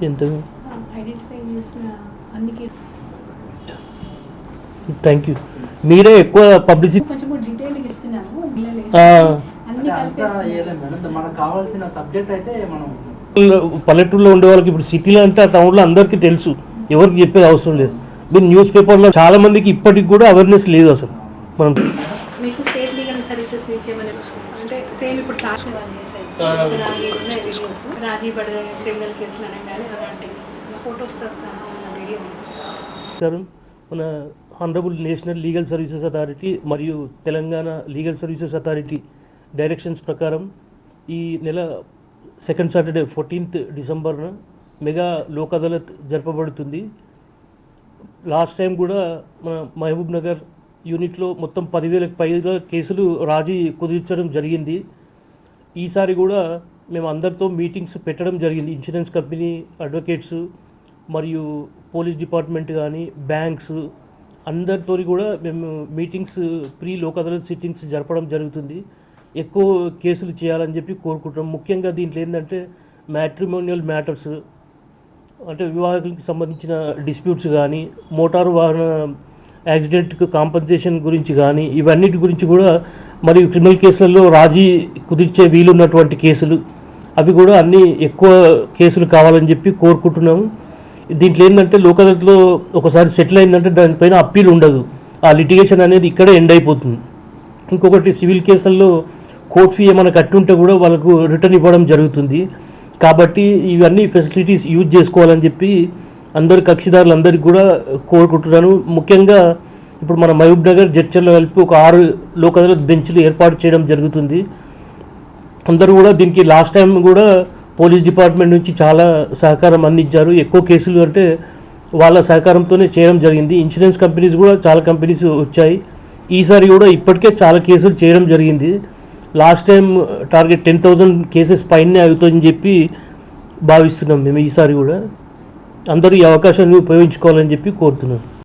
ఎంత? ఐడెంటిఫై చేసిన అన్ని కేసులు థ్యాంక్ యూ మీరే ఎక్కువ పబ్లిసిటీ కొంచెం డీటెయిల్గా ఇస్తున్నాము పిల్లలు ఆ. అన్ని అంతా కలిపేస్తున్నాము. ఏలేదు మేడం మనకు కావాల్సిన సబ్జెక్ట్ అయితే మనం పల్లెటూరులో ఉండే వాళ్ళకి ఇప్పుడు సిటీలో అంటే ఆ టౌన్లో అందరికీ తెలుసు. ఎవరికి చెప్పేది అవసరం లేదు. మీరు న్యూస్ పేపర్లో చాలా మందికి ఇప్పటికి కూడా అవేర్నెస్ లేదు అసలు. మనం మీకు స్టేట్ లీగల్ సర్వీసెస్ నుంచి ఏమైనా అంటే సేమ్ ఇప్పుడు సాక్షి వాళ్ళు చేసేది రాజీ ఉన్నాయి వీడియోస్ రాజీ పడే క్రిమినల్ కేసులు అనగానే అలాంటి ఫొటోస్తో సహా ఉన్న వీడియో ఉంది. నమస్కారం మన honourable national legal services authority మరియు Telangana legal services authority directions ప్రకారం ఈ నెల సెకండ్ సాటర్డే ఫోర్టీన్త్ డిసెంబర్న మెగా లోక్ అదాలత్ జరపబడుతుంది. లాస్ట్ టైం కూడా మన మహబూబ్ నగర్ యూనిట్లో మొత్తం పదివేలకు పైగా కేసులు రాజీ కుదిర్చడం జరిగింది. ఈసారి కూడా మేము అందరితో మీటింగ్స్ పెట్టడం జరిగింది. ఇన్సూరెన్స్ కంపెనీ అడ్వకేట్స్ మరియు పోలీస్ డిపార్ట్మెంట్ కానీ బ్యాంక్స్ అందరితో కూడా మేము meetings pre Lok Adalat sittings జరపడం జరుగుతుంది. ఎక్కువ కేసులు చేయాలని చెప్పి కోరుకుంటున్నాం. ముఖ్యంగా దీంట్లో ఏంటంటే మ్యాట్రిమోనియల్ మ్యాటర్స్ అంటే వివాహకులకి సంబంధించిన డిస్ప్యూట్స్ కానీ మోటారు వాహన యాక్సిడెంట్కు కాంపన్సేషన్ గురించి కానీ ఇవన్నిటి గురించి కూడా మరియు క్రిమినల్ కేసులలో రాజీ కుదిర్చే వీలున్నటువంటి కేసులు అవి కూడా అన్నీ ఎక్కువ కేసులు కావాలని చెప్పి కోరుకుంటున్నాము. దీంట్లో ఏంటంటే లోక్ అదాలత్లో ఒకసారి సెటిల్ అయిందంటే దానిపైన అప్పీల్ ఉండదు. ఆ లిటిగేషన్ అనేది ఇక్కడే ఎండ్ అయిపోతుంది. ఇంకొకటి సివిల్ కేసుల్లో కోర్ట్ ఫీ ఏమైనా కట్టుంటే కూడా వాళ్ళకు రిటర్న్ ఇవ్వడం జరుగుతుంది. కాబట్టి ఇవన్నీ ఫెసిలిటీస్ యూజ్ చేసుకోవాలని చెప్పి అందరు కక్షిదారులందరికీ కూడా కోరుకుంటున్నాను. ముఖ్యంగా ఇప్పుడు మన మహబూబ్ నగర్ జడ్చర్లో కలిపి ఒక ఆరు లోక్ అదాలత్ బెంచ్లు ఏర్పాటు చేయడం జరుగుతుంది. అందరూ కూడా దీనికి లాస్ట్ టైం కూడా పోలీస్ డిపార్ట్మెంట్ నుంచి చాలా సహకారం అందించారు. ఎక్కువ కేసులు అంటే వాళ్ళ సహకారంతోనే చేయడం జరిగింది. ఇన్సూరెన్స్ కంపెనీస్ కూడా చాలా కంపెనీస్ వచ్చాయి. ఈసారి కూడా ఇప్పటికే చాలా కేసులు చేయడం జరిగింది. Last time target ten thousand cases పైనే అవుతుందని చెప్పి భావిస్తున్నాం మేము ఈసారి కూడా. అందరూ ఈ అవకాశాన్ని ఉపయోగించుకోవాలని చెప్పి కోరుతున్నాను.